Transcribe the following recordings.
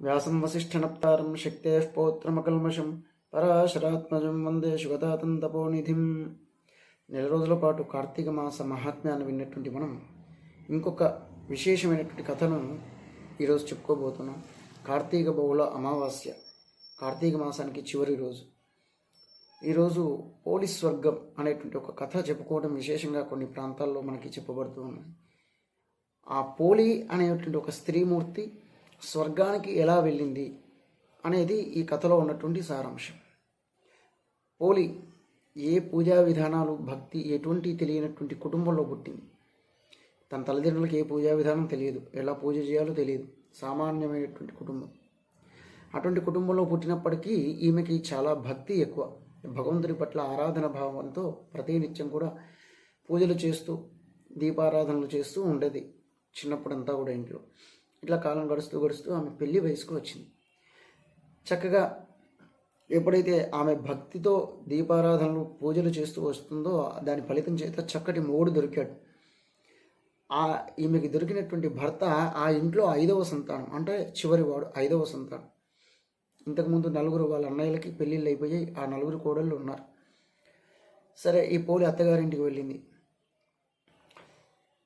వ్యాసం వసిష్ఠనప్తారం శక్తే పౌత్రమకల్మషం పరాశరాత్మజం వందే శుగతాతం తపోనిధిం. నెల రోజుల పాటు కార్తీక మాస మహాత్మ్యాన్ని విన్నటువంటి మనం ఇంకొక విశేషమైనటువంటి కథను ఈరోజు చెప్పుకోబోతున్నాం. కార్తీక బహుళ అమావాస్య కార్తీక మాసానికి చివరి రోజు. ఈరోజు పోలీస్ స్వర్గం అనేటువంటి ఒక కథ చెప్పుకోవడం విశేషంగా కొన్ని ప్రాంతాల్లో మనకి చెప్పబడుతూ ఉన్నాయి ఆ పోలి అనేటువంటి ఒక స్త్రీమూర్తి స్వర్గానికి ఎలా వెళ్ళింది అనేది ఈ కథలో ఉన్నటువంటి సారాంశం. పోలి ఏ పూజా విధానాలు భక్తి ఎటువంటి తెలియనటువంటి కుటుంబంలో పుట్టింది? తన తల్లిదండ్రులకు ఏ పూజా విధానం తెలియదు. ఎలా పూజ చేయాలో తెలియదు. సామాన్యమైనటువంటి కుటుంబం. అటువంటి కుటుంబంలో పుట్టినప్పటికీ ఈమెకి చాలా భక్తి ఎక్కువ. భగవంతుడి పట్ల ఆరాధన భావంతో ప్రతినిత్యం కూడా పూజలు చేస్తూ దీపారాధనలు చేస్తూ ఉండేది. చిన్నప్పుడంతా కూడా ఇంట్లో. ఇట్లా కాలం గడుస్తూ గడుస్తూ ఆమె పెళ్ళి వయసుకు వచ్చింది. చక్కగా ఎప్పుడైతే ఆమె భక్తితో దీపారాధనలు పూజలు చేస్తూ వస్తుందో దాని ఫలితం చేత చక్కటి మొగుడు దొరికాడు. ఆ ఈమెకి దొరికినటువంటి భర్త ఆ ఇంట్లో ఐదవ సంతానం అంటే చివరి వాడు ఐదవ సంతానం. ఇంతకుముందు నలుగురు వాళ్ళ అన్నయ్యలకి పెళ్ళిళ్ళు అయిపోయాయి ఆ నలుగురు కోడళ్ళు ఉన్నారు. సరే ఈ పోలి అత్తగారింటికి వెళ్ళింది.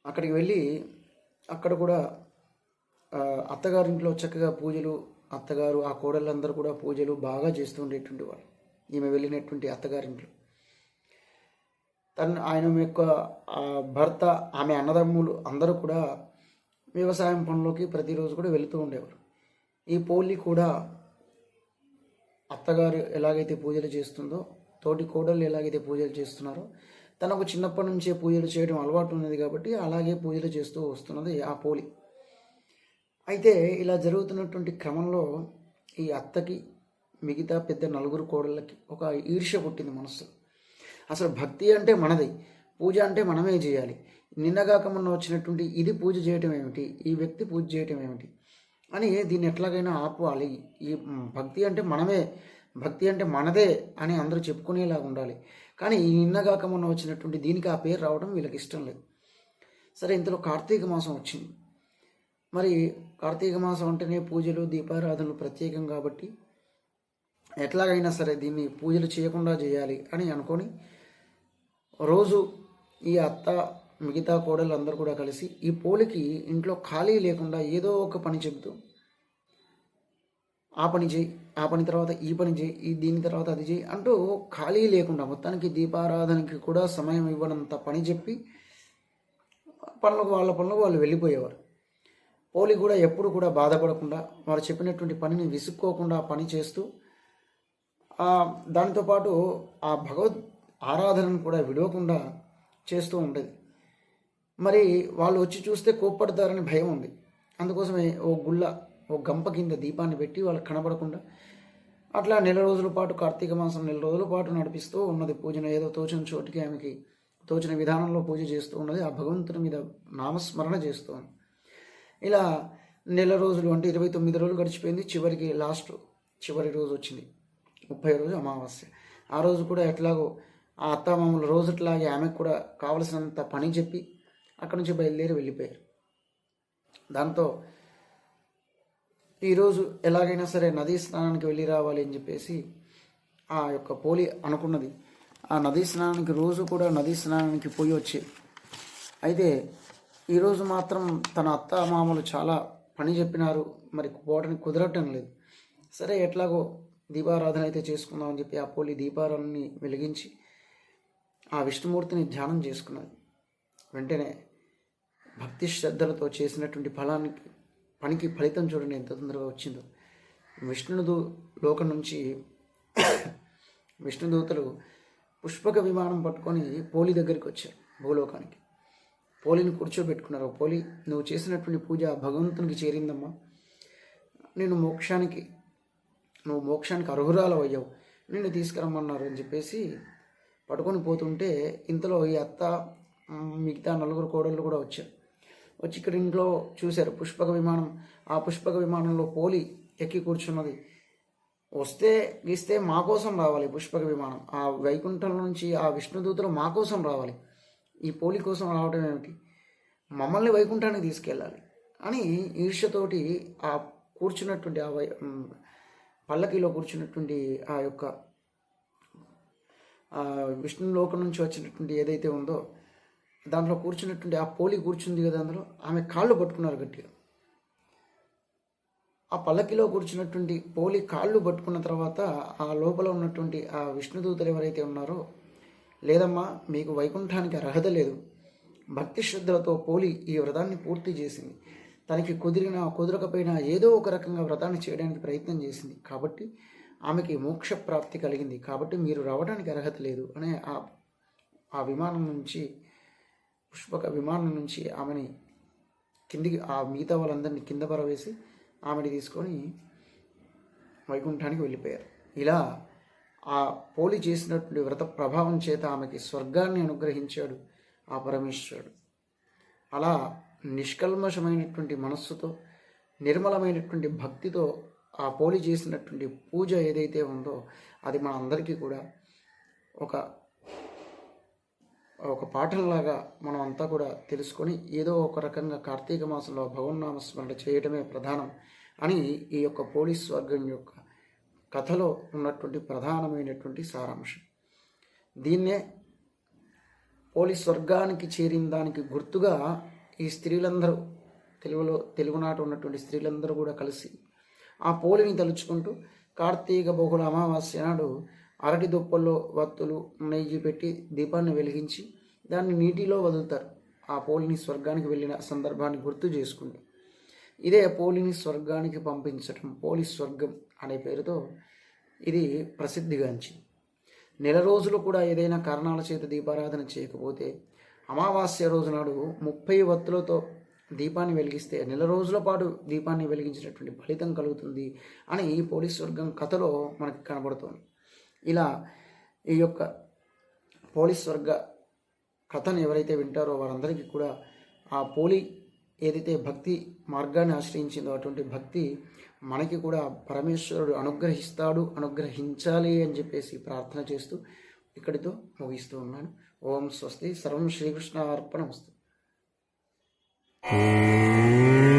అక్కడికి వెళ్ళి అక్కడ కూడా అత్తగారింట్లో చక్కగా పూజలు అత్తగారు ఆ కోడళ్ళందరూ కూడా పూజలు బాగా చేస్తూ ఉండేటువంటి వాళ్ళు ఈమె వెళ్ళినటువంటి అత్తగారింట్లో. తను ఆయన యొక్క ఆ, భర్త ఆమె అన్నదమ్ములు అందరూ కూడా వ్యవసాయం పనులకి ప్రతిరోజు కూడా వెళుతూ ఉండేవారు. ఈ పోలి కూడా అత్తగారు ఎలాగైతే పూజలు చేస్తుందో తోటి కోడళ్ళు ఎలాగైతే పూజలు చేస్తున్నారో తనకు చిన్నప్పటి నుంచే పూజలు చేయడం అలవాటు ఉన్నది కాబట్టి అలాగే పూజలు చేస్తూ వస్తున్నది ఆ పోలి. అయితే ఇలా జరుగుతున్నటువంటి క్రమంలో ఈ అత్తకి మిగతా పెద్ద నలుగురు కోడళ్ళకి ఒక ఈర్ష్య పుట్టింది మనస్సు. అసలు భక్తి అంటే మనది పూజ అంటే మనమే చేయాలి. నిన్నగాక మొన్న వచ్చినటువంటి ఇది పూజ చేయటం ఏమిటి ఈ వ్యక్తి పూజ చేయటం ఏమిటి అని దీన్ని ఎట్లాగైనా ఆపాలి. ఈ భక్తి అంటే మనమే భక్తి అంటే మనదే అని అందరూ చెప్పుకునేలాగా ఉండాలి. కానీ నిన్నగాక మొన్న వచ్చినటువంటి దీనికి ఆ పేరు రావడం వీళ్ళకి ఇష్టం లేదు. సరే ఇంతలో కార్తీక మాసం వచ్చింది. మరి కార్తీక మాసం అంటేనే పూజలు దీపారాధనలు ప్రత్యేకం కాబట్టి ఎట్లాగైనా సరే దీన్ని పూజలు చేయకుండా చేయాలి అని అనుకొని రోజు ఈ అత్త మిగతా కోడలు అందరూ కూడా కలిసి ఈ పోలికి ఇంట్లో ఖాళీ లేకుండా ఏదో ఒక పని చెబుతూ ఆ పని చేయి ఆ పని తర్వాత ఈ పని చేయి ఈ దీని తర్వాత అది చేయి అంటూ ఖాళీ లేకుండా మొత్తానికి దీపారాధనకి కూడా సమయం ఇవ్వనంత పని చెప్పి పనులకు వాళ్ళ పనులకు వాళ్ళు వెళ్ళిపోయేవారు. పోలి కూడా ఎప్పుడు కూడా బాధపడకుండా వారు చెప్పినటువంటి పనిని విసుక్కోకుండా పని చేస్తూ దానితోపాటు దానితో పాటు ఆ భగవద్ ఆరాధనను కూడా విడవకుండా చేస్తూ ఉండేది. మరి వాళ్ళు వచ్చి చూస్తే కోప్పడతారని భయం ఉంది. అందుకోసమే ఓ గుళ్ళ ఓ గంప కింద దీపాన్ని పెట్టి వాళ్ళకి కనబడకుండా అట్లా నెల రోజుల పాటు కార్తీక మాసం నెల రోజుల పాటు నడిపిస్తూ ఉన్నది పూజను ఏదో తోచిన చోటికి ఆమెకి తోచిన విధానంలో పూజ చేస్తూ ఉన్నది. ఆ భగవంతుని మీద నామస్మరణ చేస్తూ ఉంది. ఇలా నెల రోజులు అంటే ఇరవై తొమ్మిది రోజులు గడిచిపోయింది. చివరికి లాస్ట్ చివరి రోజు వచ్చింది. ముప్పై రోజు అమావాస్య. ఆ రోజు కూడా ఎట్లాగో ఆ అత్తామామల రోజుట్లాగే ఆమెకు కూడా కావలసినంత పని చెప్పి అక్కడి నుంచి బయలుదేరి వెళ్ళిపోయారు. దాంతో ఈరోజు ఎలాగైనా సరే నదీ స్నానానికి వెళ్ళి రావాలి అని చెప్పేసి ఆ యొక్క పోలి అనుకున్నది. ఆ నదీ స్నానానికి రోజు కూడా నదీ స్నానానికి పోయి వచ్చి అయితే ఈరోజు మాత్రం తన అత్త మామలు చాలా పని చెప్పినారు. మరి పోవడానికి కుదరటం లేదు. సరే ఎట్లాగో దీపారాధన అయితే చేసుకుందాం అని చెప్పి ఆ పోలి దీపారాన్ని వెలిగించి ఆ విష్ణుమూర్తిని ధ్యానం చేసుకున్నది. వెంటనే భక్తి శ్రద్ధలతో చేసినటువంటి ఫలానికి పనికి ఫలితం చూడండి ఎంత తొందరగా వచ్చిందో. విష్ణుదు లోకం నుంచి విష్ణుదూతలు పుష్పక విమానం పట్టుకొని పోలి దగ్గరికి వచ్చారు భూలోకానికి. పోలిని కూర్చోబెట్టుకున్నారు. పోలి నువ్వు చేసినటువంటి పూజ భగవంతునికి చేరిందమ్మా. నేను మోక్షానికి నువ్వు మోక్షానికి అర్హురాలు అయ్యావు. నిన్ను తీసుకురమ్మన్నారు అని చెప్పేసి పట్టుకొని పోతుంటే ఇంతలో ఈ అత్త మిగతా నలుగురు కోడళ్ళు కూడా వచ్చారు. వచ్చి ఇక్కడ ఇంట్లో చూశారు. పుష్పక విమానం. ఆ పుష్పక విమానంలో పోలి ఎక్కి కూర్చున్నది. వస్తే గీస్తే మా కోసం రావాలి పుష్పక విమానం. ఆ వైకుంఠం నుంచి ఆ విష్ణుదూతలు మా కోసం రావాలి. ఈ పోలి కోసం రావడం ఏమిటి? మమ్మల్ని వైకుంఠానికి తీసుకెళ్ళాలి. అని ఈర్ష్యతోటి ఆ కూర్చున్నటువంటి ఆ వై పల్లకిలో కూర్చున్నటువంటి ఆ యొక్క విష్ణు విష్ణులోకం నుంచి వచ్చినటువంటి ఏదైతే ఉందో దాంట్లో కూర్చున్నటువంటి ఆ పోలి కూర్చుంది కదా అందులో ఆమె కాళ్ళు పట్టుకున్నారు గట్టిగా. ఆ పల్లకిలో కూర్చున్నటువంటి పోలి కాళ్ళు పట్టుకున్న తర్వాత ఆ లోపల ఉన్నటువంటి ఆ విష్ణుదూతలు ఎవరైతే ఉన్నారో లేదమ్మా మీకు వైకుంఠానికి అర్హత లేదు. భక్తి శ్రద్ధలతో పోలి ఈ వ్రతాన్ని పూర్తి చేసింది. తనకి కుదిరిన కుదరకపోయినా ఏదో ఒక రకంగా వ్రతాన్ని చేయడానికి ప్రయత్నం చేసింది. కాబట్టి ఆమెకి మోక్ష ప్రాప్తి కలిగింది. కాబట్టి మీరు రావడానికి అర్హత లేదు అనే ఆ ఆ విమానం నుంచి పుష్పక విమానం నుంచి ఆమెని కిందికి ఆ మిగతా వాళ్ళందరినీ కింద పరవేసి ఆమెని తీసుకొని వైకుంఠానికి వెళ్ళిపోయారు. ఇలా ఆ పోలి చేసినటువంటి వ్రత ప్రభావం చేత ఆమెకి స్వర్గాన్ని అనుగ్రహించాడు ఆ పరమేశ్వరుడు. అలా నిష్కల్మషమైనటువంటి మనస్సుతో నిర్మలమైనటువంటి భక్తితో ఆ పోలి చేసినటువంటి పూజ ఏదైతే ఉందో అది మన అందరికీ కూడా ఒక ఒక పాఠంలాగా మనం అంతా కూడా తెలుసుకొని ఏదో ఒక రకంగా కార్తీక మాసంలో భగవన్నామ స్మరణ చేయటమే ప్రధానం అని ఈ యొక్క పోలీస్ వర్గం యొక్క కథలో ఉన్నటువంటి ప్రధానమైనటువంటి సారాంశం. దీన్నే పోలీస్ వర్గానికి చేరిన దానికి గుర్తుగా ఈ స్త్రీలందరూ తెలుగులో తెలుగునాట ఉన్నటువంటి స్త్రీలందరూ కూడా కలిసి ఆ పోలిని తలుచుకుంటూ కార్తీక బహుళ అమావాస్య నాడు అరటి దుప్పల్లో వత్తులు నెయ్యి పెట్టి దీపాన్ని వెలిగించి దాన్ని నీటిలో వదులుతారు. ఆ పోలిని స్వర్గానికి వెళ్ళిన సందర్భాన్ని గుర్తు చేసుకుంది ఇదే పోలిని స్వర్గానికి పంపించటం పోలి స్వర్గం అనే పేరుతో ఇది ప్రసిద్ధిగాంచింది. నెల రోజులు కూడా ఏదైనా కారణాల చేత దీపారాధన చేయకపోతే అమావాస్య రోజు నాడు ముప్పై వత్తులతో దీపాన్ని వెలిగిస్తే నెల రోజుల పాటు దీపాన్ని వెలిగించినటువంటి ఫలితం కలుగుతుంది అని ఈ పోలీస్ వర్గం కథలో మనకి కనబడుతోంది. ఇలా ఈ యొక్క పోలీస్ వర్గ కథను ఎవరైతే వింటారో వారందరికీ కూడా ఆ పోలి ఏదైతే భక్తి మార్గాన్ని ఆశ్రయించిందో అటువంటి భక్తి మనకి కూడా పరమేశ్వరుడు అనుగ్రహిస్తాడు అనుగ్రహించాలి అని చెప్పేసి ప్రార్థన చేస్తూ ఇక్కడితో ముగిస్తూ ఉన్నాను. ఓం స్వస్తి. సర్వం శ్రీకృష్ణ అర్పణ వస్తు hmm.